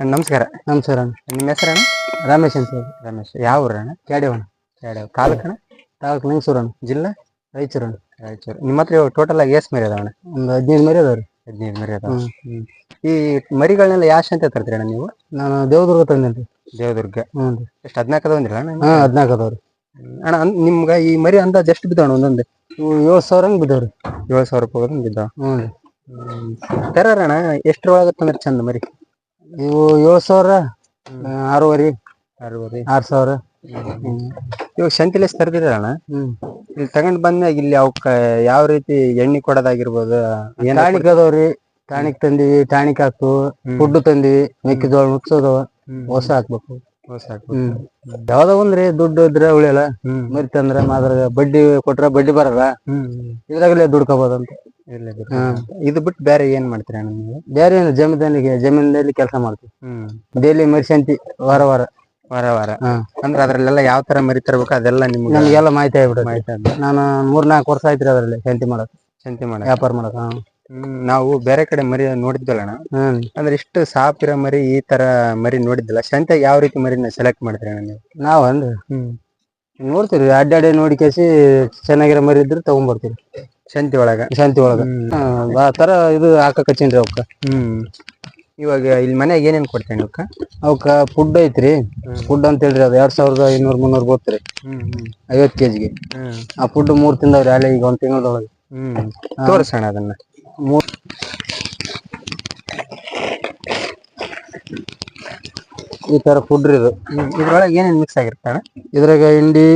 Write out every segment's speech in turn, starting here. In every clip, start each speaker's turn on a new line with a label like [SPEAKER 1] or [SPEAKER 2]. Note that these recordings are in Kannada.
[SPEAKER 1] ನಮಸ್ಕಾರ.
[SPEAKER 2] ನಮಸ್ಕಾರ.
[SPEAKER 1] ನಿಮ್ಮ ಹೆಸರಣ್ಣ
[SPEAKER 2] ರಮೇಶ್ ಅಂತ ಹೇಳಿ.
[SPEAKER 1] ರಮೇಶ್. ಯಾವ ಊರಣ್ಣ?
[SPEAKER 2] ಕ್ಯಾಡಿವಣ್ಣ
[SPEAKER 1] ಕ್ಯಾಡೇವ್ ತಾಲೂಕಣ
[SPEAKER 2] ತಾಲೂಕು ಲಿಂಗಸೂರಣ್ಣ
[SPEAKER 1] ಜಿಲ್ಲಾ?
[SPEAKER 2] ರಾಯಚೂರು ಅಣ್ಣ
[SPEAKER 1] ರಾಯಚೂರು. ನಿಮ್ಮ ಹತ್ರ ಇವಾಗ ಟೋಟಲ್ ಆಗಿ ಎಷ್ಟು ಮರಿ ಅದಾವಣ್ಣ?
[SPEAKER 2] ಒಂದು ಹದಿನೈದು ಮರಿ ಅದಾವ್ರಿ.
[SPEAKER 1] ಹದಿನೈದು ಮರಿ ಅದಾವ. ಈ ಮರಿಗಳನ್ನೆಲ್ಲ ಯಾವ ಅಂತ ತರ್ತೀರಿ ಅಣ್ಣ ನೀವು?
[SPEAKER 2] ನಾನು ದೇವದುರ್ಗ ತಂದೇನ್ರಿ
[SPEAKER 1] ದೇವದುರ್ಗ.
[SPEAKER 2] ಹ್ಞೂ ರೀ
[SPEAKER 1] ಎಷ್ಟು ಹದಿನಾಲ್ಕು ಅದಾವಂದಿಲ್ಲ ಅಣ್ಣ
[SPEAKER 2] ಹಾಂ ಹದಿನಾಲ್ಕು ಅದಾವ್ರಿ.
[SPEAKER 1] ಅಣ್ಣ ನಿಮ್ಗೆ ಈ ಮರಿ ಅಂದಾಜ್ ಎಷ್ಟು ಬಿದ್ದಾವಣ್ಣ ಒಂದೊಂದು?
[SPEAKER 2] ಏಳು ಸಾವಿರ ಹಂಗೆ ಬಿದ್ದಾವ್ರಿ.
[SPEAKER 1] ಏಳು ಸಾವಿರ ರೂಪಾಯಿ ಬಿದ್ದಾವ.
[SPEAKER 2] ಹ್ಞೂ ರೀ
[SPEAKER 1] ತರಣ್ಣ ಎಷ್ಟ್ರೊಳಗೆ ತಂದ್ರೆ ಚಂದ ಮರಿ?
[SPEAKER 2] ಇವು ಏಳು ಸಾವಿರ ಆರೂವರೆ.
[SPEAKER 1] ಆರೂವರೆ.
[SPEAKER 2] ಆರು ಸಾವಿರ.
[SPEAKER 1] ಇವಾಗ ಶಂತಿಲೇಸ್ ತರ್ದಿರಣ್ಣ
[SPEAKER 2] ಹ್ಮ್.
[SPEAKER 1] ಇಲ್ಲಿ ತಗೊಂಡ್ ಬಂದ್ಮ್ಯಾಗ ಇಲ್ಲಿ ಅವಕ್ಕ ಯಾವ ರೀತಿ ಎಣ್ಣೆ ಕೊಡೋದಾಗಿರ್ಬೋದು ಏನ್
[SPEAKER 2] ಟಾಣಿಕ್ ಅದಾವ್ರಿ. ಟಾಣಿಕ್ ತಂದಿವಿ ಟಾಣಿಕ್ ಹಾಕ್ತು ಫುಡ್ ತಂದಿವಿ ಮೆಕ್ಕೆಜೋಳ ನುಚ್ಚೋದವ ಹೊಸ ಹಾಕ್ಬೇಕು. ಹ್ಮ್. ಯಾವ್ದೋ ಒಂದ್ರಿ ದುಡ್ಡು ಇದ್ರೆ ಉಳಿಯಲ್ಲ. ಮರಿತಂದ್ರ ಮಾದ್ರ ಬಡ್ಡಿ ಕೊಟ್ರ ಬಡ್ಡಿ ಬರಲ್ಲ. ಇದ್ರಾಗಲೇ ದುಡ್ಕೋಬೋದಂತ.
[SPEAKER 1] ಇದು ಬಿಟ್ಟು ಬೇರೆ ಏನ್ ಮಾಡ್ತೀರ ಅಣ್ಣ ನೀವು?
[SPEAKER 2] ಬೇರೆ ಏನು ಜಮೀನಿಗೆ ಜಮೀನಲ್ಲಿ ಕೆಲಸ ಮಾಡ್ತೀವಿ. ಡೈಲಿ ಮರಿಸಂತಿ ವಾರ ವಾರ.
[SPEAKER 1] ವಾರ ವಾರ. ಅಂದ್ರೆ ಅದ್ರಲ್ಲೆಲ್ಲ ಯಾವ ತರ ಮರಿ ತರಬೇಕು ಅದೆಲ್ಲ ನಿಮ್ಗೆ
[SPEAKER 2] ನಮ್ಗೆಲ್ಲ ಮಾಹಿತಿ ಆಗ್ಬಿಡುತ್ತೆ.
[SPEAKER 1] ಮಾಹಿತಿ
[SPEAKER 2] ನಾನು ಮೂರ್ನಾಲ್ಕು ವರ್ಷ ಆಯ್ತು ಅದ್ರಲ್ಲಿ ಸಂತಿ ಮಾಡಕ್.
[SPEAKER 1] ಸಂತಿ ಮಾಡ
[SPEAKER 2] ವ್ಯಾಪಾರ ಮಾಡಕ್ ಹಾ.
[SPEAKER 1] ನಾವು ಬೇರೆ ಕಡೆ ಮರಿ ನೋಡಿದ್ವಲ್ಲಣ್ಣ
[SPEAKER 2] ಹ್ಮ್
[SPEAKER 1] ಅಂದ್ರೆ ಇಷ್ಟು ಸಾಪಿರೋ ಮರಿ ಈ ತರ ಮರಿ ನೋಡಿದ್ದಿಲ್ಲ. ಸಂತೆ ಯಾವ ರೀತಿ ಮರಿನ ಸೆಲೆಕ್ಟ್ ಮಾಡ್ತೀರ ನೀವು?
[SPEAKER 2] ನಾವು ಅಂದ್ರೆ
[SPEAKER 1] ಹ್ಮ್.
[SPEAKER 2] ನೋಡ್ತೀರಿ ಅಡ್ಡಾಡಿ ನೋಡಿ ಕೇಸಿ ಚೆನ್ನಾಗಿರೋ ಮರಿ ಇದ್ರೆ ತಗೊಂಡ್ಬರ್ತೀವಿ
[SPEAKER 1] ಶಂತಿ ಒಳಗ.
[SPEAKER 2] ಶಾಂತಿ ಒಳಗ. ಆತರ ಆ ತರ ಇದು ಹಾಕಕ್ ಹಚ್ಚೇನ್ರಿ ಅವಕ್ಕ
[SPEAKER 1] ಹ್ಮ್. ಇವಾಗ ಇಲ್ಲಿ ಮನೆಯಾಗ ಏನೇನ್ ಕೊಡ್ತೇನೆ ಅವಕ್ಕ
[SPEAKER 2] ಅವಕ್ಕ ಫುಡ್ ಐತ್ರಿ. ಫುಡ್ ಅಂತ ಹೇಳ್ರಿ ಅದು ಎರಡ್ ಸಾವಿರದ ಐನೂರ್ ಮುನ್ನೂರ್
[SPEAKER 1] ಗೊತ್ತ್ರಿ
[SPEAKER 2] ಐವತ್ ಕೆಜಿಗೆ ಆ ಫುಡ್ ಮೂರ್ ತಿಂದವ್ರಿ ಅಲ್ಲೇ ಈಗ ಒಂದ್ ತಿಂಗಳದೊಳಗೆ.
[SPEAKER 1] ಹ್ಮ್. ತೋರ್ಸೋಣ ಅದನ್ನ.
[SPEAKER 2] ಮೂರ್ ಈ ತರ ಫುಡ್ ಇದು.
[SPEAKER 1] ಇದ್ರೊಳಗೆ ಏನೇನ್ ಮಿಕ್ಸ್ ಆಗಿರ್ತಾಣ
[SPEAKER 2] ಇದ್ರಾಗ ಹಿಂಡಿ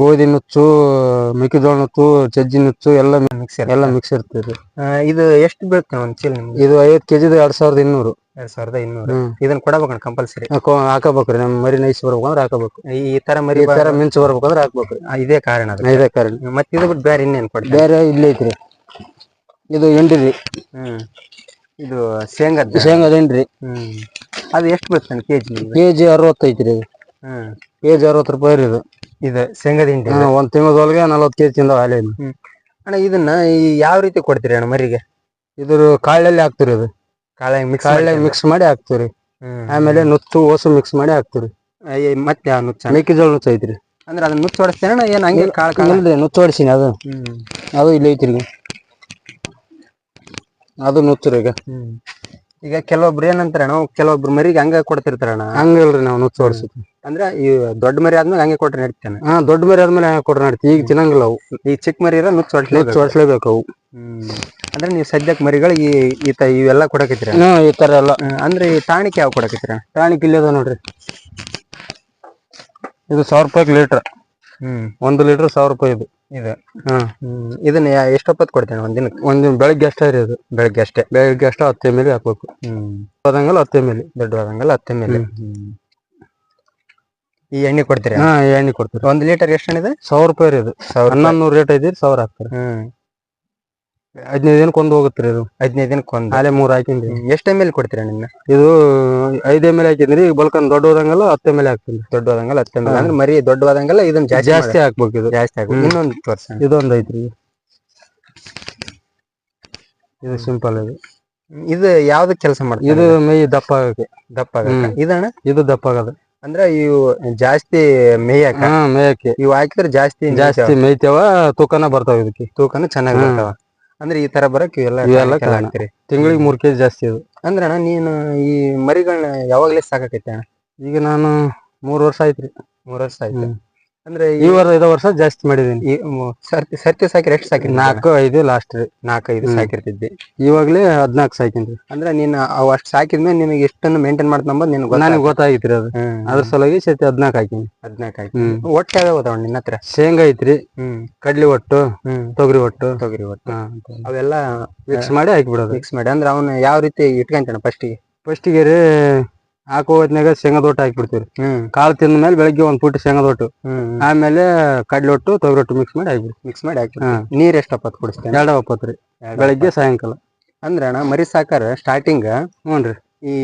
[SPEAKER 2] ಗೋಧಿ ನುಚ್ಚು ಮೆಕ್ಕೆಜೋಳ ನುಚ್ಚು ಚಜ್ಜಿ ನುಚ್ಚು ಎಲ್ಲ ಮಿಕ್ಸ್ ಎಲ್ಲ ಮಿಕ್ಸ್ ಇರ್ತದೆ
[SPEAKER 1] ಇದು ಎಷ್ಟು ಬೀಳುತ್ತೆ ಒಂದ್ ಚೀಲ ನಿಮ್ಗೆ
[SPEAKER 2] ಇದು ಐವತ್ ಕೆಜಿದು ಎರಡ್ ಸಾವಿರದ ಇನ್ನೂರು.
[SPEAKER 1] ಎರಡ್ ಸಾವಿರದ ಇನ್ನೂರು. ಇದನ್ನ ಕೊಡಬೇಕು ಕಂಪಲ್ಸರಿ
[SPEAKER 2] ಹಾಕೋ ಹಾಕಬೇಕ್ರಿ ನಮ್ ಮರಿ ನೈಸ್ ಬರ್ಬೇಕಂದ್ರೆ ಹಾಕಬೇಕು.
[SPEAKER 1] ಈ ತರ ಮರಿ
[SPEAKER 2] ಈ ತರ ಮಿಂಚ್ ಬರ್ಬೇಕಂದ್ರೆ ಹಾಕ್ಬೇಕ್ರಿ
[SPEAKER 1] ಇದೇ ಕಾರಣ
[SPEAKER 2] ಇದೇ ಕಾರಣ.
[SPEAKER 1] ಮತ್ತೆ ಇದು ಬಿಟ್ಟು ಬೇರೆ ಇನ್ನೇನ್ ಕೊಡ್ತಾರೆ?
[SPEAKER 2] ಬೇರೆ ಇಲ್ಲೇ ಐತ್ರಿ. ಇದು ಎಂಡ್ರಿ
[SPEAKER 1] ಹ್ಮ್. ಇದು ಶೇಂಗದ.
[SPEAKER 2] ಶೇಂಗಾದ ಎಂಡ್ರಿ
[SPEAKER 1] ಹ್ಮ್. ಅದು ಎಷ್ಟು ಬೀಳುತ್ತೆ ಕೆಜಿ ಕೆಜಿ
[SPEAKER 2] ಕೆಜಿ ರೀ ಹ್ಞೂ
[SPEAKER 1] ಹ್ಮ್
[SPEAKER 2] ಕೆಜಿ ಅರವತ್ತು ರೂಪಾಯಿ ರೀ ಇದು.
[SPEAKER 1] ಇದು ಶೇಂಗಾದ ಹಿಂಡಿ
[SPEAKER 2] ಹಾ, ಒಂದ್ ತಿಂಗಳದೊಳಗೆ ನಲವತ್ತು ಕೆಜಿ ತಿಂದ ಹಾಲೆ
[SPEAKER 1] ಅಣ್ಣ ಇದನ್ನ ಈ ಯಾವ ರೀತಿ ಕೊಡ್ತೀರಿ ಅಣ್ಣ ಮರಿಗೆ?
[SPEAKER 2] ಇದ್ರ ಕಾಳಲ್ಲಿ ಹಾಕ್ತಿರಿ ಅದು
[SPEAKER 1] ಕಾಳೆ ಮಿಕ್ಸ್
[SPEAKER 2] ಕಾಳೆ ಮಿಕ್ಸ್ ಮಾಡಿ ಹಾಕ್ತಿವ್ರಿ. ಆಮೇಲೆ ನುಚ್ಚು ಓಸು ಮಿಕ್ಸ್ ಮಾಡಿ
[SPEAKER 1] ಈ ಮತ್ತೆ ಯಾವ ನುಚ್ಚ
[SPEAKER 2] ಮೆಕ್ಕೆಜೋಳ ನುಚ್ಚ ಐತ್ರಿ.
[SPEAKER 1] ಅಂದ್ರೆ ಅದನ್ನ ನುಚ್ಚ ಹೊಡಿಸ್ತೇನೆ ಅಣ್ಣ? ಏನ್ ಹಂಗೆ ಕಾಳ ಕಾಳ?
[SPEAKER 2] ನುಚ್ಚು ಹೊಡಿಸಿನಿ ಅದು. ಅದು ಇಲ್ಲಿ ಐತ್ರಿ. ಅದು ನುಚ್ಚು ರೀ ಈಗ.
[SPEAKER 1] ಹ್ಮ್. ಈಗ ಕೆಲವೊಬ್ರು ಏನಂತಾರ ಅಣ್ಣ ಕೆಲವೊಬ್ರು ಮರಿಗೆ ಹಂಗ ಕೊಡ್ತಿರ್ತಾರಣ್ಣ
[SPEAKER 2] ಹಂಗಿಲ್ರಿ ನಾವು ನುಚ್ಚು ಹೊಡಿಸಿದ್ವಿ
[SPEAKER 1] ಅಂದ್ರೆ ಈ ದೊಡ್ಡ ಮರಿ ಆದ್ಮೇಲೆ ಹಂಗೆ ಕೊಟ್ರೆ ನಡೀತಾನೆ.
[SPEAKER 2] ಹಾ ದೊಡ್ಡ ಮರಿ ಆದ್ಮೇಲೆ ಹಂಗೆ ಕೊಡ್ರಿ ನಡ್ತೀವಿ ಈಗ ತಿನ್ನಂಗಿಲ್ಲ ಅವು.
[SPEAKER 1] ಈ ಚಿಕ್ಕ ಮರಿ ಇರೋ ನುಚ್ಚ ಹೊಡ್ಸ್ಲೇಬೇಕು
[SPEAKER 2] ನುಚ್ಚು ಹೊಡಿಸ್ಲೇಬೇಕು ಅವು.
[SPEAKER 1] ಹ್ಮ್. ಅಂದ್ರೆ ನೀವು ಸದ್ಯಕ್ಕೆ ಮರಿಗಳಿಗೆ ಈ ಈ ತ ಇವೆಲ್ಲ ಕೊಡಕತ್ತೀರ?
[SPEAKER 2] ಹ್ಮ್ ಈ ತರ ಎಲ್ಲ.
[SPEAKER 1] ಅಂದ್ರೆ ಈ ಟಾಣಿಕ್ ಯಾವ ಕೊಡಕತ್ತೀರ?
[SPEAKER 2] ಟಾಣಿಕ್ ಇಲ್ಲಿ ಅದ ನೋಡ್ರಿ. ಇದು ಸಾವಿರ ರೂಪಾಯಿ ಲೀಟರ್.
[SPEAKER 1] ಹ್ಮ್.
[SPEAKER 2] ಒಂದು ಲೀಟರ್ ಸಾವಿರ ರೂಪಾಯಿ ಇದು.
[SPEAKER 1] ಇದು.
[SPEAKER 2] ಹಾ.
[SPEAKER 1] ಹ್ಮ್ ಇದನ್ನ ಯಾ- ಎಷ್ಟೊಪ್ಪತ್ತು ಕೊಡ್ತೇನೆ ಒಂದಿನ ಒಂದಿನ
[SPEAKER 2] ಒಂದು ಬೆಳಗ್ಗೆ ಅಷ್ಟೇ ರೀ ಅದು.
[SPEAKER 1] ಬೆಳಗ್ಗೆ ಅಷ್ಟೇ.
[SPEAKER 2] ಬೆಳಗ್ಗೆ ಅಷ್ಟೇ ಹತ್ತು ಎಂ ಎಲ್ ಹಾಕ್ಬೇಕು.
[SPEAKER 1] ಹ್ಮ್.
[SPEAKER 2] ಹೋದಂಗಲ್ಲ ಹತ್ತು ಎಂ ಎಲ್
[SPEAKER 1] ದೊಡ್ಡವಾದಂಗಲ್ಲ ಹತ್ತೆ ಮೇಲೆ ಈ ಎಣ್ಣೆ ಕೊಡ್ತೀರಾ?
[SPEAKER 2] ಹಾ ಎಣ್ಣೆ ಕೊಡ್ತೀರಿ
[SPEAKER 1] ಒಂದ್ ಲೀಟರ್ ಎಷ್ಟು ಇದೆ?
[SPEAKER 2] ಸಾವಿರ ರೂಪಾಯಿ ರೀ ಇದು ಹನ್ನೊಂದು ನೂರು ರೇಟ್ ಐತಿ ಸಾವಿರ ಹಾಕ್ತಾರೆ.
[SPEAKER 1] ಹ್ಮ್.
[SPEAKER 2] ಹದಿನೈದು ದಿನಕ್ಕೆ ಒಂದು ಹೋಗುತ್ತೆ ರೀ ಇದು
[SPEAKER 1] ಹದಿನೈದು ದಿನಕ್ಕೆ ಒಂದು.
[SPEAKER 2] ಹಾಲೆ ಮೂರು ಹಾಕಿನ್ರಿ
[SPEAKER 1] ಎಷ್ಟು ಎಂ ಎಲ್ ಕೊಡ್ತೀರಾ ನಿನ್ನ?
[SPEAKER 2] ಇದು ಐದು ಎಂ ಎಲ್ ಹಾಕಿದ್ರಿ ಈಗ ಬಲ್ಕನ್ ದೊಡ್ಡ ಹೋದಂಗೆಲ್ಲ ಹತ್ತು ಎಂ ಎಲ್ ಹಾಕ್ತೀನಿ.
[SPEAKER 1] ದೊಡ್ಡವಾದಂಗಲ್ಲ ಹತ್ತು ಎಂ ಅಂದ್ರೆ ಮರಿ ದೊಡ್ಡವಾದಂಗಲ್ಲ ಇದನ್ನ ಜಾಸ್ತಿ
[SPEAKER 2] ಜಾಸ್ತಿ ಹಾಕ್ಬೇಕು ಇದು.
[SPEAKER 1] ಜಾಸ್ತಿ ಹಾಕ್ಬೇಕು. ಇನ್ನೊಂದು ವರ್ಷ
[SPEAKER 2] ಇದೊಂದು ಐತ್ರಿ. ಇದು ಸಿಂಪಲ್ ಇದು.
[SPEAKER 1] ಇದು ಯಾವ್ದು ಕೆಲಸ ಮಾಡ್ತೀವಿ
[SPEAKER 2] ಇದು ಮೇಯ್ ದಪ್ಪ ಆಗಕ್ಕೆ.
[SPEAKER 1] ದಪ್ಪ ಆಗಕ್ಕೆ. ಇದಣ್ಣ?
[SPEAKER 2] ಇದು ದಪ್ಪ ಆಗದ.
[SPEAKER 1] ಅಂದ್ರೆ ಇವು ಜಾಸ್ತಿ
[SPEAKER 2] ಮೇಯಕ್ಕೆ? ಮೇಯಕ್ಕೆ.
[SPEAKER 1] ಇವು ಹಾಕಿದ್ರೆ ಜಾಸ್ತಿ
[SPEAKER 2] ಜಾಸ್ತಿ ಮೇಯ್ತೇವ ತೂಕನ ಬರ್ತಾವ ಇದಕ್ಕೆ.
[SPEAKER 1] ತೂಕನ ಚೆನ್ನಾಗಿ ಬರ್ತಾವ. ಅಂದ್ರೆ ಈ ತರ ಬರಕ್ ಇವೆಲ್ಲ. ಹಾಕ್ತೀರಿ.
[SPEAKER 2] ತಿಂಗಳಿಗೆ ಮೂರ್ ಕೆಜಿ ಜಾಸ್ತಿ ಅದು.
[SPEAKER 1] ಅಂದ್ರೆ ಅಣ್ಣ ನೀನು ಈ ಮರಿಗಳನ್ನ ಯಾವಾಗ್ಲೇ ಸಾಕಾಕೈತೆ ಅಣ್ಣ?
[SPEAKER 2] ಈಗ ನಾನು ಮೂರ್ ವರ್ಷ ಆಯ್ತ್ರಿ.
[SPEAKER 1] ಮೂರ್ ವರ್ಷ ಆಯ್ತು. ಅಂದ್ರೆ
[SPEAKER 2] ಈ ವರ್ಷ ಇದ ವರ್ಷ ಜಾಸ್ತಿ ಮಾಡಿದೀನಿ
[SPEAKER 1] ಈ ಮು- ಸರ್ತಿ ಸರ್ತಿ ಸಾಕಿರ ಎಷ್ಟು ಸಾಕಿರ್
[SPEAKER 2] ನಾಲ್ಕು ಐದು ಲಾಸ್ಟ್ ರೀ.
[SPEAKER 1] ನಾಲ್ಕೈದು ಸಾಕಿರ್ತಿದ್ದಿ
[SPEAKER 2] ಇವಾಗ್ಲೇ ಹದ್ನಾಲ್ಕು ಸಾಕಿನ್ರಿ.
[SPEAKER 1] ಅಂದ್ರೆ ನೀನ್ ಅವ್ ಅಷ್ಟು ಸಾಕಿದ್ಮೇಲೆ ನಿನಗೆ ಎಷ್ಟನ್ನು ಮೇಂಟೈನ್ ಮಾಡ್ತಂಬೋದು ಗೊತ್ತ
[SPEAKER 2] ನನಗೆ ಗೊತ್ತಾಗಿತ್ರಿ ಅದು. ಅದ್ರ ಸಲುವಾಗಿ ಸತಿ ಹದ್ನಾಲ್ಕು ಹಾಕಿನಿ.
[SPEAKER 1] ಹದ್ನಾಲ್ಕು ಆಯ್ತು
[SPEAKER 2] ಹ್ಮ್.
[SPEAKER 1] ಒಟ್ಟು ಯಾವ್ಯಾವ ಅದಾವ ನಿನ್ನ ಹತ್ರ?
[SPEAKER 2] ಶೇಂಗಾ ಐತ್ರಿ.
[SPEAKER 1] ಹ್ಮ್.
[SPEAKER 2] ಕಡ್ಲಿ ಒಟ್ಟು
[SPEAKER 1] ಹ್ಮ್.
[SPEAKER 2] ತೊಗರಿ ಒಟ್ಟು.
[SPEAKER 1] ತೊಗರಿ ಒಟ್ಟು. ಅವೆಲ್ಲ
[SPEAKER 2] ಮಿಕ್ಸ್ ಮಾಡಿ ಹಾಕಿ ಬಿಡೋದು.
[SPEAKER 1] ಮಿಕ್ಸ್ ಮಾಡಿ. ಅಂದ್ರೆ ಅವನು ಯಾವ ರೀತಿ ಇಟ್ಕೊಂತಾನ ಫಸ್ಟಿಗೆ
[SPEAKER 2] ಫಸ್ಟಿಗೆ ರೀ ಹಾಕೋ ಹೊತ್ನ್ಯಾಗ ಶೇಂಗಾ ದೊಟ್ಟು ಹಾಕ್ಬಿಡ್ತೀವಿ
[SPEAKER 1] ಹ್ಮ್.
[SPEAKER 2] ಕಾಳು ತಿಂದ ಮೇಲೆ ಬೆಳಗ್ಗೆ ಒಂದ್ ಪುಟ್ಟಿ ಶೇಂಗಾ ದೊಟ್ಟು
[SPEAKER 1] ಹ್ಮ್
[SPEAKER 2] ಆಮೇಲೆ ಕಡ್ಲೆ ಒಟ್ಟು ತೊಗರಿ ಒಟ್ಟು ಮಿಕ್ಸ್ ಮಾಡಿ ಹಾಕ್ಬಿಡ್ತೀವಿ.
[SPEAKER 1] ಮಿಕ್ಸ್ ಮಾಡಿ ಹಾಕಿ
[SPEAKER 2] ಹಾ.
[SPEAKER 1] ನೀರ್ ಅಪ್ಪತ್ ಕುಡಿಸ್ತೇನೆ
[SPEAKER 2] ಎರಡು ಒಪ್ಪತ್ತು ರೀ ಬೆಳಗ್ಗೆ ಸಾಯಂಕಾಲ.
[SPEAKER 1] ಅಂದ್ರೆ ಅಣ್ಣ ಮರಿ ಸಾಕಾರ ಸ್ಟಾರ್ಟಿಂಗ್
[SPEAKER 2] ಹ್ಞೂ ರೀ
[SPEAKER 1] ಈ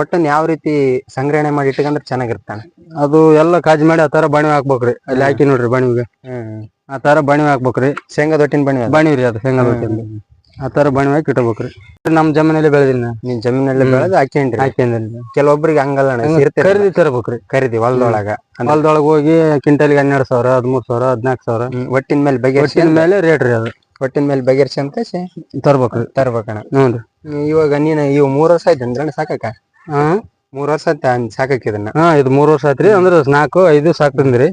[SPEAKER 1] ಒಟ್ಟನ್ ಯಾವ ರೀತಿ ಸಂಗ್ರಹಣೆ ಮಾಡಿ ಇಟ್ಕೊಂಡ್ರೆ ಚೆನ್ನಾಗಿರ್ತಾನೆ
[SPEAKER 2] ಅದು ಎಲ್ಲ ಕಾಜ್ ಮಾಡಿ ಆ ತರ ಬಣಿವೆ ಹಾಕ್ಬೇಕ್ರಿ. ಅಲ್ಲಿ ಹಾಕಿ ನೋಡ್ರಿ ಬಣಿವಿಗೆ.
[SPEAKER 1] ಹ್ಮ್
[SPEAKER 2] ಆ ತರ ಬಣಿವೆ ಹಾಕ್ಬೇಕ್ರಿ.
[SPEAKER 1] ಶೇಂಗಾ ದೊಟ್ಟಿನ ಬನ್ನಿ
[SPEAKER 2] ಬಾಣಿ ರೀ ಅದು ಶೇಂಗಾ ದೊಟ್ಟಿ ಆ ಬಣ್ಣ ಬಣಿ ಹಾಕಿ ಇಟ್ಕೋಬೇಕ್ರಿ. ನಮ್ ಜಮೀನಲ್ಲಿ ಬೆಳೆದಿಲ್ಲ
[SPEAKER 1] ನೀನ್ ಜಮೀನಲ್ಲಿ ಬೆಳೆದು ಹಾಕ್ಯಂಡ್ರಿ
[SPEAKER 2] ಹಾಕ್ಯಂದ್ರಿ
[SPEAKER 1] ಕೆಲವೊಬ್ರಿಗೆ ಹಂಗಲ್ಲ ಅಣ್ಣ
[SPEAKER 2] ಖರೀದಿ ತರಬೇಕ್ರಿ.
[SPEAKER 1] ಖರೀದಿ ಹೊಲ್ದೊಳಗ. ಅಂದ್ರೆ
[SPEAKER 2] ಹೊಲದೊಳಗ ಹೋಗಿ ಕ್ವಿಂಟಲ್ಗೆ ಹನ್ನೆರಡು ಸಾವಿರ ಹದಿಮೂರ್ ಸಾವಿರ ಹದಿನಾಲ್ಕು ಸಾವಿರ.
[SPEAKER 1] ಹ್ಮ್, ಒಟ್ಟಿನ ಮೇಲೆ ಬಗೆಹರಿಸಿ
[SPEAKER 2] ಒಟ್ಟಿನ ಮೇಲೆ ರೇಟ್ ರೀ ಅದು.
[SPEAKER 1] ಒಟ್ಟಿನ ಮೇಲೆ ಬಗೆಹರಿಸಿ ಅಂತ
[SPEAKER 2] ತರ್ಬೇಕ್ರಿ.
[SPEAKER 1] ತರ್ಬೇಕಣ್ಣ.
[SPEAKER 2] ಹ್ಞೂ ರೀ.
[SPEAKER 1] ಇವಾಗ ನೀನು ಇವ್ ಮೂರ್ ವರ್ಷ ಆಯ್ತು ಅಂದ್ರೆ ಸಾಕಕ್ಕ?
[SPEAKER 2] ಹಾ?
[SPEAKER 1] ಮೂರ್ ವರ್ಷ ಆಯ್ತು ಅನ್ ಸಾಕಕ್ ಇದನ್ನ?
[SPEAKER 2] ಹಾ ಇದು ಮೂರ್ ವರ್ಷ ಆತ್ರಿ ಅಂದ್ರ ನಾಲ್ಕು ಐದು ಸಾಕ್ತಂದ್ರಿ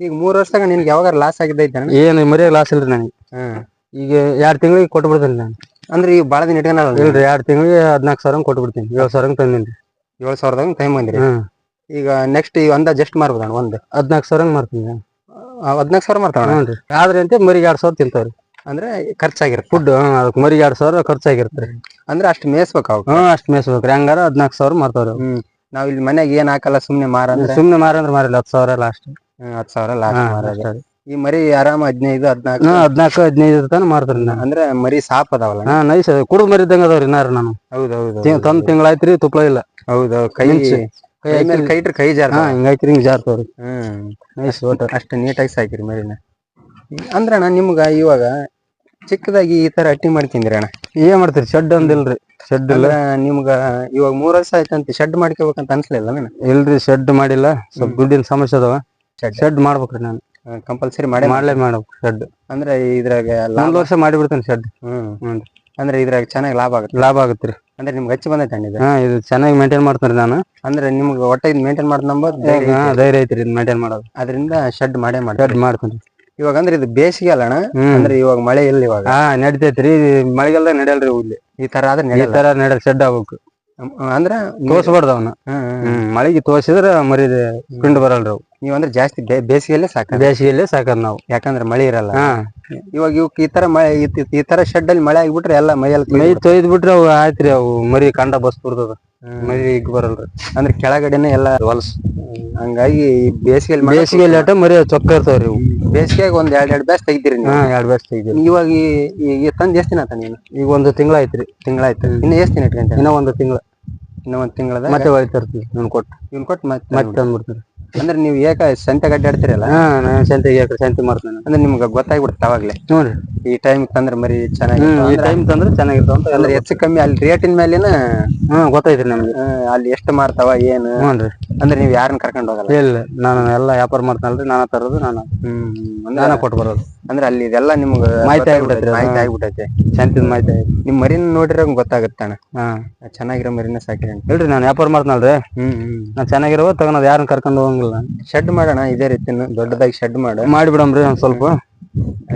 [SPEAKER 1] ಈಗ ಮೂರ್ ವರ್ಷದಾಗ ನಿನ್ಗೆ ಯಾವಾಗ ಲಾಸ್ ಆಗಿದ್ದೈತೆ ಏನು
[SPEAKER 2] ಏನ್ ಮರಿ ಲಾಸ್ ಇಲ್ರಿ ನನಗೆ.
[SPEAKER 1] ಹ್ಮ್.
[SPEAKER 2] ಈಗ ಎರಡ್ ತಿಂಗಳಿಗೆ ಕೊಟ್ಟು ಬಿಡ್ತೇನೆ ನಾನು.
[SPEAKER 1] ಅಂದ್ರೆ ಈಗ ಬಾಳ ದಿನ ಇಟ್ಕೊಂಡಲ್ಲ
[SPEAKER 2] ಇಲ್ರಿ ಎರಡ್ ತಿಂಗಳಿಗೆ ಹದಿನಾಲ್ಕು ಸಾವಿರ ಕೊಟ್ಟು ಬಿಡ್ತೀನಿ. ಏಳು ಸಾವಿರ ತಂದಿನಿ.
[SPEAKER 1] ಏಳು ಸಾವಿರದಾಗ ಟೈಮ್ ಬಂದ್ರಿ?
[SPEAKER 2] ಹ್ಮ್.
[SPEAKER 1] ಈಗ ನೆಕ್ಸ್ಟ್ ಈಗ ಒಂದ ಜಸ್ಟ್ ಮಾರ್ಬೋದಣ್ಣ ಒಂದ್?
[SPEAKER 2] ಹದಿನಾಲ್ಕು ಸಾವಿರ ಮಾಡ್ತೀನಿ
[SPEAKER 1] ಹದಿನಾಲ್ಕು ಸಾವಿರ ಮಾರ್ತಾವಣ
[SPEAKER 2] ಹ್ಞೂ ರೀ ಆದ್ರೆ ಅಂತ ಮರಿಗೆ ಎರಡ್ ಸಾವಿರ ತಿಂತಾವ್ರಿ.
[SPEAKER 1] ಅಂದ್ರೆ ಖರ್ಚಾಗಿರುತ್ತೆ.
[SPEAKER 2] ಫುಡ್ ಅದಕ್ಕೆ ಮರಿಗೆ ಎರಡ್ ಸಾವಿರ ಖರ್ಚಾಗಿರುತ್ತೆ.
[SPEAKER 1] ಅಂದ್ರೆ ಅಷ್ಟು ಮೇಯಿಸ್ಬೇಕು ಅವು
[SPEAKER 2] ಹ್ಞೂ ಅಷ್ಟ್ ಮೇಯಿಸ್ಬೇಕ್ರಿ ಹಂಗಾರ ಹದಿನಾಲ್ಕು ಸಾವಿರ ಮಾರ್ತಾವ್ರಿ.
[SPEAKER 1] ಹ್ಮ್. ನಾವ್ ಇಲ್ಲಿ ಮನೆಗೆ ಏನ್ ಹಾಕಲ್ಲ ಸುಮ್ನೆ ಮಾರ ಅಂದ್ರೆ?
[SPEAKER 2] ಸುಮ್ನೆ ಮಾರಂದ್ರೆ ಮಾರಿಲ್ಲ ಹತ್ತು ಸಾವಿರ ಲಾಸ್ಟ್.
[SPEAKER 1] ಹತ್ತ್ ಸಾವಿರ ಲಾಸ್ಟ್ ಮಾರೋದು ಈ ಮರಿ ಆರಾಮ ಹದಿನೈದು ಹದಿನಾಲ್ಕು.
[SPEAKER 2] ಹಾ ಹದಿನಾಲ್ಕು ಹದಿನೈದು ತನ ಮಾರ್ತಾರಿ ನಾನು
[SPEAKER 1] ಅಂದ್ರೆ ಮರಿ ಸಾಪ್ ಅದಾವಲ್ಲ?
[SPEAKER 2] ಹಾ ನೈಸ್ ಕುಡಿದು ಮರಿ ಇದ್ದಂಗ ಅದಾವ್ರಿ ನಾರು ನಾನು.
[SPEAKER 1] ಹೌದು ಹೌದು
[SPEAKER 2] ತಿ- ತಂದ್ ತಿಂಗಳಾಯ್ತ್ರಿ ತುಪ್ಪಳ ಇಲ್ಲ.
[SPEAKER 1] ಹೌದು ಕೈ
[SPEAKER 2] ಮಿಂಚು.
[SPEAKER 1] ಕೈ ಮೇಲೆ ಕೈ ಇಟ್ರೆ ಕೈ ಜಾರ
[SPEAKER 2] ಹಾ ಹಿಂಗಾಯ್ತ್ರಿ ಹಿಂಗ್ ಜಾರ್ತವ್ರಿ.
[SPEAKER 1] ಹ್ಮ್.
[SPEAKER 2] ನೈಸ್ ಒಟ್ಟ
[SPEAKER 1] ಅಷ್ಟು ನೀಟಾಗಿ ಸಾಕಿರಿ ಮರಿನ. ಅಂದ್ರೆ ಅಣ್ಣ ನಿಮ್ಗ ಇವಾಗ ಚಿಕ್ಕದಾಗಿ ಈ ತರ ಅಟ್ಟಿ ಮಾಡ್ತೀನಿ ಅಣ್ಣ?
[SPEAKER 2] ಏನ್ ಮಾಡ್ತೀರಿ? ಶೆಡ್ ಅಂದಿಲ್ರಿ. ಶೆಡ್ ಇಲ್ಲ.
[SPEAKER 1] ಅಂದ್ರ ನಿಮ್ಗ ಇವಾಗ ಮೂರ್ ವರ್ಷ ಆಯ್ತಂತ ಶೆಡ್ ಮಾಡ್ಕೋಬೇಕಂತ ಅನ್ಸ್ಲಿಲ್ಲ ನಾನು
[SPEAKER 2] ಇಲ್ರಿ ಶೆಡ್ ಮಾಡಿಲ್ಲ. ಸ್ವಲ್ಪ ದುಡ್ಡಿನ ಸಮಸ್ಯೆ ಅದಾವ. ಶೆಡ್ ಮಾಡ್ಬೇಕ್ರಿ ನಾನು.
[SPEAKER 1] ಕಂಪಲ್ಸರಿ ಮಾಡಿ
[SPEAKER 2] ಮಾಡ್ಲೇ ಮಾಡ್ಬೇಕು ಶೆಡ್
[SPEAKER 1] ಅಂದ್ರೆ ಇದ್ರಾಗ
[SPEAKER 2] ಒಂದ್ ವರ್ಷ ಮಾಡಿಬಿಡ್ತೇನೆ ಶೆಡ್
[SPEAKER 1] ಹ್ಮ್. ಅಂದ್ರೆ ಇದ್ರಾಗ ಚೆನ್ನಾಗಿ ಲಾಭ ಆಗುತ್ತೆ.
[SPEAKER 2] ಲಾಭ ಆಗತ್ರಿ
[SPEAKER 1] ಅಂದ್ರೆ ನಿಮ್ಗೆ ಹಚ್ಚಿ ಬಂದೈತೆ ಅಣ್ಣ ಇದು?
[SPEAKER 2] ಹಾ ಇದು ಚೆನ್ನಾಗಿ ಮೇಂಟೈನ್ ಮಾಡ್ತಾರೆ ನಾನು.
[SPEAKER 1] ಅಂದ್ರೆ ನಿಮ್ಗೆ ಒಟ್ಟ ಇದು ಮೇಂಟೈನ್ ಮಾಡ್ದ
[SPEAKER 2] ನಂಬರ್ ಧೈರ್ಯ ಐತ್ರಿ? ಇದು ಮೇಂಟೈನ್ ಮಾಡೋದು.
[SPEAKER 1] ಅದರಿಂದ ಶೆಡ್ ಮಾಡೇ ಮಾಡಿ
[SPEAKER 2] ಶೆಡ್ ಮಾಡ್ತೀನಿ
[SPEAKER 1] ಇವಾಗ ಅಂದ್ರೆ ಇದು ಬೇಸಿಗೆ ಅಲ್ಲ ಅಣ್ಣ? ಅಂದ್ರೆ ಇವಾಗ ಮಳೆ ಇಲ್ಲ ಇವಾಗ.
[SPEAKER 2] ಹಾ ನಡಿತೈತ್ರಿ. ಮಳೆಗೆಲ್ಲ ನಡೆಯಲ್ರಿ ಇಲ್ಲಿ.
[SPEAKER 1] ಈ ತರ ಆದ್ರೆ
[SPEAKER 2] ಈ ತರ ನಡ ಶೆಡ್ ಆಗ್ಬೇಕು.
[SPEAKER 1] ಅಂದ್ರೆ
[SPEAKER 2] ತೋರ್ಸ್ಬಾರ್ದು ಅವನ್ನ ಮಳೆಗೆ ತೋರ್ಸಿದ್ರ ಮರಿ ಪಿಂಡ್ ಬರಲ್ರಿ ಅವು.
[SPEAKER 1] ನೀವ್ ಅಂದ್ರೆ ಜಾಸ್ತಿ ಬೇ- ಬೇಸಿಗೆಯಲ್ಲೇ ಸಾಕ
[SPEAKER 2] ಬೇಸಿಗೆಯಲ್ಲೇ ಸಾಕದ್ ನಾವು.
[SPEAKER 1] ಯಾಕಂದ್ರೆ ಮಳೆ ಇರಲ್ಲ.
[SPEAKER 2] ಹಾ.
[SPEAKER 1] ಇವಾಗ ಇವಕ್ ಈ ತರ ಮಳೆ ಈ- ಈ ತರ ಶೆಡ್ ಅಲ್ಲಿ ಮಳೆ ಆಗ್ಬಿಟ್ರೆ ಎಲ್ಲ ಮೈಯಲ್ಲಿ
[SPEAKER 2] ಮೈ ತೊಯ್ದ್ ಬಿಟ್ರೆ ಅವು ಆಯ್ತ್ರಿ ಅವು ಮರಿ ಕಂಡ ಬಸ್ ಬಿಡ್ತದ ಮರಿ ಈಗ ಬರಲ್ರಿ.
[SPEAKER 1] ಅಂದ್ರೆ ಕೆಳಗಡೆನೆ ಎಲ್ಲ
[SPEAKER 2] ಹೊಲಸು.
[SPEAKER 1] ಹಂಗಾಗಿ ಬೇಸಿಗೆಯಲ್ಲಿ ಮಳೆ
[SPEAKER 2] ಅಟ ಮರಿ ಚೊಕ್ಕ ಇರ್ತಾವ್ರಿ ಇವು.
[SPEAKER 1] ಬೇಸಿಗೆಗೆ ಒಂದ್ ಎರಡ್ ಎರಡ್ ಬ್ಯಾಸ್ ತೆಗಿತೀರಿ ನೀವು.
[SPEAKER 2] ಹಾ ಎರಡ್ ಬೇಸ್ ತೆಗ್ದಿರಿ
[SPEAKER 1] ಇವಾಗ ಈ- ಈ ಈ ತಂದ್ ಎಷ್ಟ್ ದಿನ ಆತ ನೀನು?
[SPEAKER 2] ಈಗ ಒಂದು ತಿಂಗಳ ಐತ್ರಿ
[SPEAKER 1] ತಿಂಗಳಾಯ್ತು ಇನ್ನು ಎಷ್ಟ್ ದಿನ ಇಟ್ಕೊಂತ
[SPEAKER 2] ಇನ್ನ ಒಂದು ತಿಂಗಳ.
[SPEAKER 1] ಇನ್ನ ಒಂದ್ ತಿಂಗಳದ
[SPEAKER 2] ಮತ್ತೆ ಇರ್ತೀವಿ ನಾನು ಕೊಟ್ಟು.
[SPEAKER 1] ಇವ್ನ ಕೊಟ್ಟು ಮತ್ತೆ
[SPEAKER 2] ಮತ್ತೆ ತಂದ್ಬಿಡ್ತೀರಿ
[SPEAKER 1] ಅಂದ್ರೆ ನೀವು ಏಕ ಸಂತೆ ಅಡ್ಡಾಡ್ತಿರಲ್ಲ
[SPEAKER 2] ಹಾ ನಾನು ಸಂತೆಗೆ ಯಾಕ್ರಿ ಸಂತೆ ಮಾಡ್ತೇನೆ. ನಾನು.
[SPEAKER 1] ಅಂದ್ರೆ ನಿಮ್ಗೆ ಗೊತ್ತಾಗ್ಬಿಡುತ್ತೆ ಅವಾಗ್ಲೇ.
[SPEAKER 2] ಹ್ಞೂ ರೀ
[SPEAKER 1] ಈ ಟೈಮ್ ತಂದ್ರೆ ಮರಿ ಚೆನ್ನಾಗಿ
[SPEAKER 2] ಈ ಟೈಮ್ ತಂದ್ರೆ ಚೆನ್ನಾಗಿರ್ತಾವ ಅಂತ
[SPEAKER 1] ಅಂದ್ರೆ ಹೆಚ್ಚು ಕಮ್ಮಿ ಅಲ್ಲಿ ರೇಟಿನ ಮೇಲಿನ
[SPEAKER 2] ಗೊತ್ತೈತ್ರಿ ನಮ್ಗೆ.
[SPEAKER 1] ಆ, ಅಲ್ಲಿ ಎಷ್ಟು ಮಾರ್ತಾವ ಏನು?
[SPEAKER 2] ಹ್ಞೂ ರೀ
[SPEAKER 1] ಅಂದ್ರೆ ನೀವು ಯಾರನ್ನ ಕರ್ಕೊಂಡು ಹೋಗಲ್ಲ?
[SPEAKER 2] ಇಲ್ಲ ನಾನು ಎಲ್ಲ ವ್ಯಾಪಾರ ಮಾಡ್ತಾನಲ್ರಿ ನಾನು ತರೋದು ನಾನು
[SPEAKER 1] ಹ್ಮ್ ಅಂದ್ರೆ
[SPEAKER 2] ನಾನು ಕೊಟ್ಟು ಬರೋದು
[SPEAKER 1] ಅಂದ್ರೆ ಅಲ್ಲಿ ಇದೆಲ್ಲ ನಿಮ್ಗ
[SPEAKER 2] ಮಾಹಿತಿ ಆಗ್ಬಿಟ್ಟೈತಿ.
[SPEAKER 1] ಮಾಹಿತಿ ಆಗ್ಬಿಟ್ಟೈತೆ
[SPEAKER 2] ಚಂದ ಮಾಹಿತಿ
[SPEAKER 1] ನಿಮ್ ಮರಿನ ನೋಡಿರ ಗೊತ್ತಾಗುತ್ತೆ ಅಣ್ಣ.
[SPEAKER 2] ಹಾ.
[SPEAKER 1] ಚೆನ್ನಾಗಿರೋ ಮರಿನ ಸಾಕಿರಿ
[SPEAKER 2] ಇಲ್ರಿ ನಾನು ವ್ಯಾಪಾರ ಮಾಡ್ತಾನಲ್ರಿ.
[SPEAKER 1] ಹ್ಮ್ ಹ್ಮ್.
[SPEAKER 2] ನಾನು ಚೆನ್ನಾಗಿರೋ ತಗೊಂಡ್ ಯಾರನ್ನ ಕರ್ಕೊಂಡು ಹೋಗಂಗಿಲ್ಲ.
[SPEAKER 1] ಶೆಡ್ ಮಾಡೋಣ ಇದೇ ರೀತಿ ದೊಡ್ಡದಾಗಿ ಶೆಡ್ ಮಾಡ.
[SPEAKER 2] ಮಾಡಿಬಿಡಮ್ರಿ ಒಂದ್ ಸ್ವಲ್ಪ.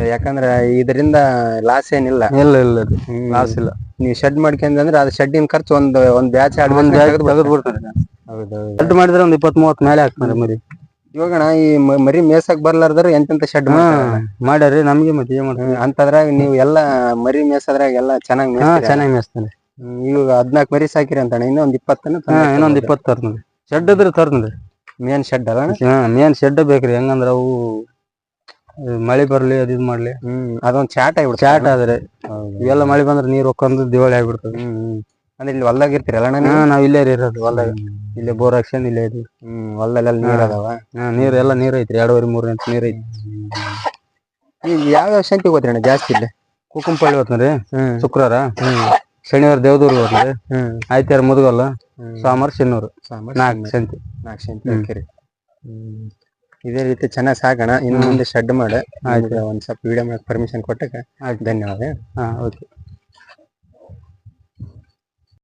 [SPEAKER 1] ಯಾಕಂದ್ರೆ ಇದರಿಂದ ಲಾಸ್ ಏನಿಲ್ಲ.
[SPEAKER 2] ಇಲ್ಲ ಇಲ್ಲ ಲಾಸ್ ಇಲ್ಲ.
[SPEAKER 1] ನೀವು ಶೆಡ್ ಮಾಡ್ಕೊಂಡ್ರೆ ಅದು ಶೆಡ್ಡಿನ ಖರ್ಚು ಒಂದ್ ಒಂದ್ ಬ್ಯಾಚ್
[SPEAKER 2] ಒಂದ್ ಬ್ಯಾಚ್ ತೆಗೆದು ಬಿಡ್ತಾರೆ ಶೆಡ್ ಮಾಡಿದ್ರೆ ಒಂದ್ ಇಪ್ಪತ್ ಮೂವತ್ತ್ ಮೇಲೆ ಹಾಕ್ತಾರೆ ಮರಿ.
[SPEAKER 1] ಇವಾಗಣ ಈ ಮ- ಮರಿ ಮೇಸಕ್ ಬರ್ಲಾರ್ದ್ರ ಎಂತೆಂತ ಶೆಡ್
[SPEAKER 2] ಹಾ ಮಾಡ್ಯಾರಿ ನಮ್ಗೆ ಮತ್ತೆ ಏನ್ ಮಾಡ್ತೀವಿ
[SPEAKER 1] ಅಂತದ್ರಾಗ ನೀವು ಎಲ್ಲಾ ಮರಿ ಮೇಸದ್ರಾಗ ಎಲ್ಲಾ ಚೆನ್ನಾಗಿ
[SPEAKER 2] ಹಾ ಚೆನ್ನಾಗಿ ಮೇಯಿಸ್ತಾನೆ
[SPEAKER 1] ಇವಾಗ ಹದ್ನಾಕ್ ಮರಿ ಸಾಕಿರಿ ಅಂತಾನೆ ಅಣ್ಣ ಇನ್ನೊಂದ್ ಇಪ್ಪತ್ತನ
[SPEAKER 2] ಹಾ ಇನ್ನೊಂದ್ ಇಪ್ಪತ್ತು ತರ್ತನ್ರಿ ಶೆಡ್ ಇದ್ರೆ ತರ್ತನ್ರಿ
[SPEAKER 1] ಮೇನ್ ಶೆಡ್ ಅಲ್ಲ ಅಣ್ಣ?
[SPEAKER 2] ಹಾ ಮೇನ್ ಶೆಡ್ ಬೇಕ್ರಿ ಹೆಂಗಂದ್ರ ಅವು ಮಳಿ ಮಳೆ ಬರ್ಲಿ ಅದ್ ಇದ್ ಮಾಡ್ಲಿ.
[SPEAKER 1] ಹ್ಮ್ ಅದೊಂದ್ ಚಾಟ್ ಆಗ್ಬಿಡುತ್ತೆ
[SPEAKER 2] ಚಾಟ್ ಆದ್ರೆ. ಇವೆಲ್ಲ ಮಳೆ ಬಂದ್ರೆ ನೀರ್ ಹೊಕ್ಕೊಂದು ದಿವಾಳಿ ಆಗ್ಬಿಡ್ತದೆ.
[SPEAKER 1] ಹ್ಮ್ ಹ್ಮ್. ಅಂದ್ರೆ ಇಲ್ಲಿ ಹೊಲ್ದಾಗ ಇರ್ತೀರಲ್ಲ ಅಣ್ಣ ನೀವು?
[SPEAKER 2] ನಾವ್ ಇಲ್ಲೇ ರೀ ಇರೋದು ಹೊಲ್ದಾಗ. ಇಲ್ಲೇ ಬೋರ್ ಹಾಕ್ಸ್ಕೊಂಡ್ ಇಲ್ಲೇ ಇದ್ವಿ.
[SPEAKER 1] ಹ್ಮ್ ಹೊಲ್ದಲ್ಲೆಲ್ಲ ನೀರ್ ಅದಾವ?
[SPEAKER 2] ಹಾ ನೀರ್ ಎಲ್ಲ ನೀರ್ ಐತ್ರಿ ಎರಡೂವರೆ ಮೂರ್ ಇಂಚ್ ನೀರ್ ಐತಿ
[SPEAKER 1] ಈಗ ಯಾವ್ಯಾವ ಸಂತಿ ಹೋಗ್ತೀರಿ ಅಣ್ಣ ಜಾಸ್ತಿ ಇಲ್ಲಿ?
[SPEAKER 2] ಕುಕುಂಪಳ್ಳಿ ಹೋತ್ನ್ರಿ
[SPEAKER 1] ಹ್ಮ್.
[SPEAKER 2] ಶುಕ್ರವಾರ.
[SPEAKER 1] ಹ್ಮ್.
[SPEAKER 2] ಶನಿವಾರ ದೇವದೂರ್ ಹೋತ್ರಿ
[SPEAKER 1] ಹ್ಮ್.
[SPEAKER 2] ಆಯ್ತಾರ ಮುದಗಲ್ಲ. ಸೋಮವಾರ ಶನಿವಾರ
[SPEAKER 1] ಸಾಂಬಾರ್
[SPEAKER 2] ನಾಲ್ಕು ಸಂತಿ
[SPEAKER 1] ನಾಲ್ಕು ಸಂತಿ ಹಾಕಿರಿ ಹ್ಮ್. ಇದೇ ರೀತಿ ಚೆನ್ನಾಗಿ ಸಾಕಣ ಇನ್ನು ಮುಂದೆ ಶೆಡ್ ಮಾಡ. ಒಂದ್ ಸ್ವಲ್ಪ ವಿಡಿಯೋ ಮಾಡಕ್ ಪರ್ಮಿಷನ್ ಕೊಟ್ಟಕ್ಕೆ
[SPEAKER 2] ಆಯ್ತು.
[SPEAKER 1] ಧನ್ಯವಾದ.
[SPEAKER 2] ಹಾ ಓಕೆ